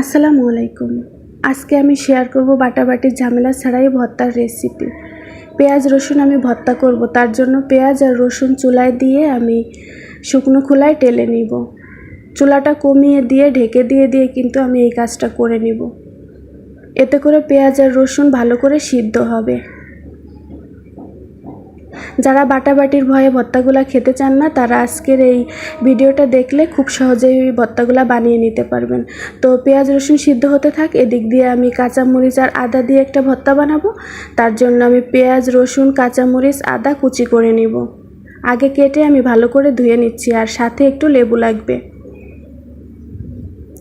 আসসালামু আলাইকুম। আজকে আমি শেয়ার করব বাটাবাটির ঝামেলা ছাড়াই ভর্তার রেসিপি পেঁয়াজ, রসুন আমি ভর্তা করব, তার জন্য পেঁয়াজ আর রসুন চুলায় দিয়ে আমি শুকনো খোলায় টেলে নিব। চুলাটা কমিয়ে দিয়ে, ঢেকে দিয়ে দিয়ে কিন্তু আমি এই কাজটা করে নিব। এতে করে পেঁয়াজ আর রসুন ভালো করে সিদ্ধ হবে। যারা বাটাবাটির ভয়ে ভর্তাগুলা খেতে চান না, তারা আজকের এই ভিডিওটা দেখলে খুব সহজেই ওই ভর্তাগুলা বানিয়ে নিতে পারবেন। তো পেঁয়াজ রসুন সিদ্ধ হতে থাক, এদিক দিয়ে আমি কাঁচামরিচ আর আদা দিয়ে একটা ভত্তা বানাবো। তার জন্য আমি পেঁয়াজ, রসুন, কাঁচামরিচ, আদা কুচি করে নিব। আগে কেটে আমি ভালো করে ধুয়ে নিচ্ছি আর সাথে একটু লেবু লাগবে।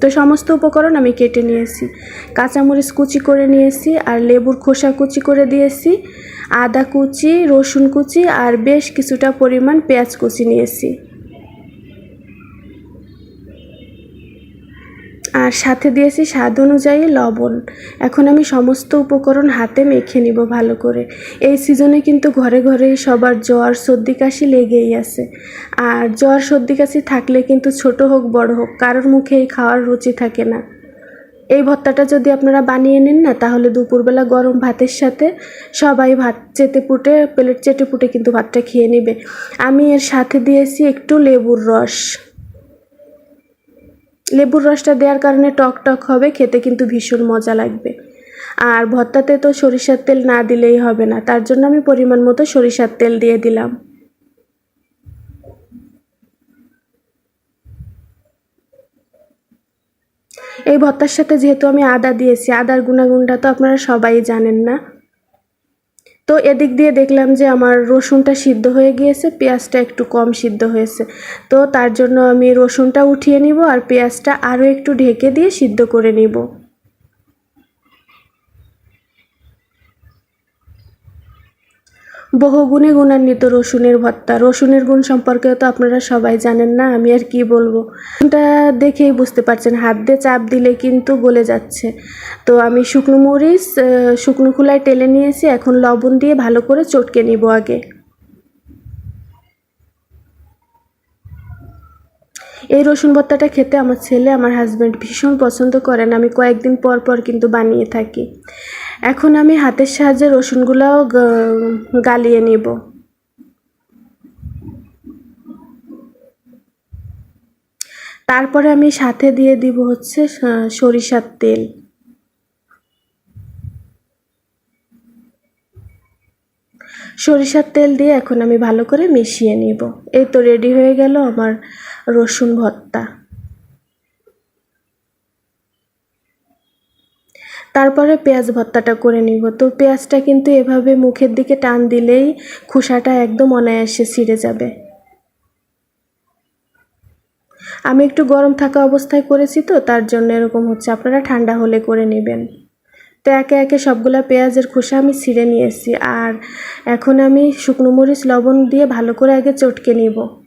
তো সমস্ত উপকরণ আমি কেটে নিয়েছি। কাঁচামরিচ কুচি করে নিয়েছি আর লেবুর খোসা কুচি করে দিয়েছি, আদা কুচি, রসুন কুচি আর বেশ কিছুটা পরিমাণ পেঁয়াজ কুচি নিয়েছি। আর সাথে দিয়েছি স্বাদ অনুযায়ী লবণ। এখন আমি সমস্ত উপকরণ হাতে মেখে নিব ভালো করে। এই সিজনে কিন্তু ঘরে ঘরে সবার জ্বর, সর্দি কাশি লেগেই আছে। আর জ্বর, সর্দি কাশি থাকলে কিন্তু ছোট হোক, বড় হোক, কারোর মুখে এই খাওয়ার রুচি থাকে না। এই ভর্তাটা যদি আপনারা বানিয়ে নেন না, তাহলে দুপুরবেলা গরম ভাতের সাথে সবাই ভাত চেটে পুটে, প্লেট চেটে পুটে কিন্তু ভাতটা খেয়ে নেবে। আমি এর সাথে দিয়েছি একটু লেবুর রস। লেবুর রসটা দেওয়ার কারণে টক টক হবে, খেতে কিন্তু ভীষণ মজা লাগবে। আর ভর্তাতে তো সরিষার তেল না দিলেই হবে না, তার জন্য আমি পরিমাণ মতো সরিষার তেল দিয়ে দিলাম। এই ভর্তার সাথে যেহেতু আমি আদা দিয়েছি, আদার গুণাগুণটা তো আপনারা সবাই জানেন না। তো এদিক দিয়ে দেখলাম যে আমার রসুনটা সিদ্ধ হয়ে গিয়েছে, পেঁয়াজটা একটু কম সিদ্ধ হয়েছে। তো তার জন্য আমি রসুনটা উঠিয়ে নিব আর পেঁয়াজটা আরও একটু ঢেকে দিয়ে সিদ্ধ করে নিব। বহুগুণে গুণান্বিত রসুনের ভর্তা। রসুনের গুণ সম্পর্কে তো আপনারা সবাই জানেন না, আমি আর কি বলব? এটা দেখেই বুঝতে পারছেন, হাত দিয়ে চাপ দিলে কিন্তু গলে যাচ্ছে। তো আমি শুকনো মরিচ শুকনো খোলায় টেলে নিয়েছি, এখন লবণ দিয়ে ভালো করে চটকে নিব আগে। এই রসুন ভর্তাটা খেতে আমার ছেলে, আমার হাজব্যান্ড ভীষণ পছন্দ করেন। আমি কয়েকদিন পর পর কিন্তু বানিয়ে থাকি। এখন আমি হাতের সাহায্যে রসুনগুলোও গালিয়ে নিব। তারপরে আমি সাথে দিয়ে দিব হচ্ছে সরিষার তেল। সরিষার তেল দিয়ে এখন আমি ভালো করে মিশিয়ে নিব। এই তো রেডি হয়ে গেল আমার রসুন ভর্তা। তারপরে পেঁয়াজ ভর্তাটা করে নিব। তো পেঁয়াজটা কিন্তু এভাবে মুখের দিকে টান দিলেই খোসাটা একদম অনায়াসে ছিঁড়ে যাবে। আমি একটু গরম থাকা অবস্থায় করেছি তো, তার জন্য এরকম হচ্ছে। আপনারা ঠান্ডা হলে করে নেবেন। তো একে একে সবগুলা পেঁয়াজের খোসা আমি ছিঁড়ে নিয়েছি। আর এখন আমি শুকনো মরিচ, লবণ দিয়ে ভালো করে আগে চটকে নিব।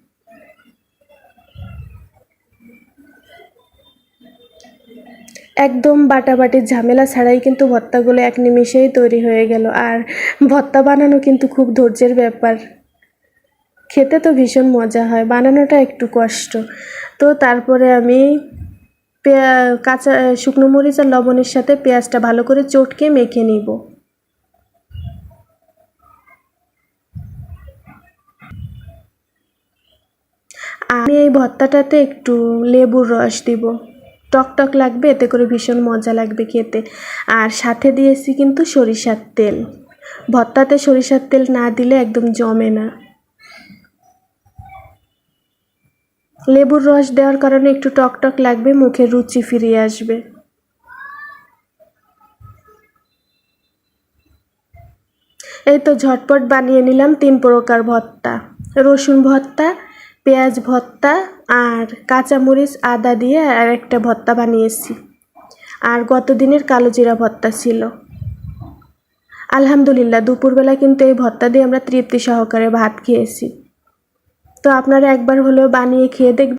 একদম বাটাবাটির ঝামেলা ছাড়াই কিন্তু ভর্তাগুলো এক নিমিষেই তৈরি হয়ে গেল। আর ভর্তা বানানো কিন্তু খুব ধৈর্যের ব্যাপার। খেতে তো ভীষণ মজা হয়, বানানোটা একটু কষ্ট। তো তারপরে আমি পেঁয়া, কাঁচা, শুকনো মরিচ আর লবণের সাথে পেঁয়াজটা ভালো করে চটকে মেখে নিব। আমি এই ভর্তাটাতে একটু লেবুর রস দিব। টক টক লাগবে, এতে করে ভীষণ মজা লাগবে খেতে। আর সাথে দিয়েছি কিন্তু সরিষার তেল। ভর্তাতে সরিষার তেল না দিলে একদম জমে না। লেবুর রস দেওয়ার কারণে একটু টক টক লাগবে, মুখে রুচি ফিরিয়ে আসবে। এই তো ঝটপট বানিয়ে নিলাম তিন প্রকার ভর্তা। রসুন ভর্তা পেঁয়াজ ভর্তা আর কাঁচামরিচ, আদা দিয়ে আর একটা ভর্তা বানিয়েছি। আর গত দিনের কালো জিরা ভর্তা ছিল। আলহামদুলিল্লাহ, দুপুরবেলা কিন্তু এই ভর্তা দিয়ে আমরা তৃপ্তি সহকারে ভাত খেয়েছি। তো আপনারা একবার হলেও বানিয়ে খেয়ে দেখবেন।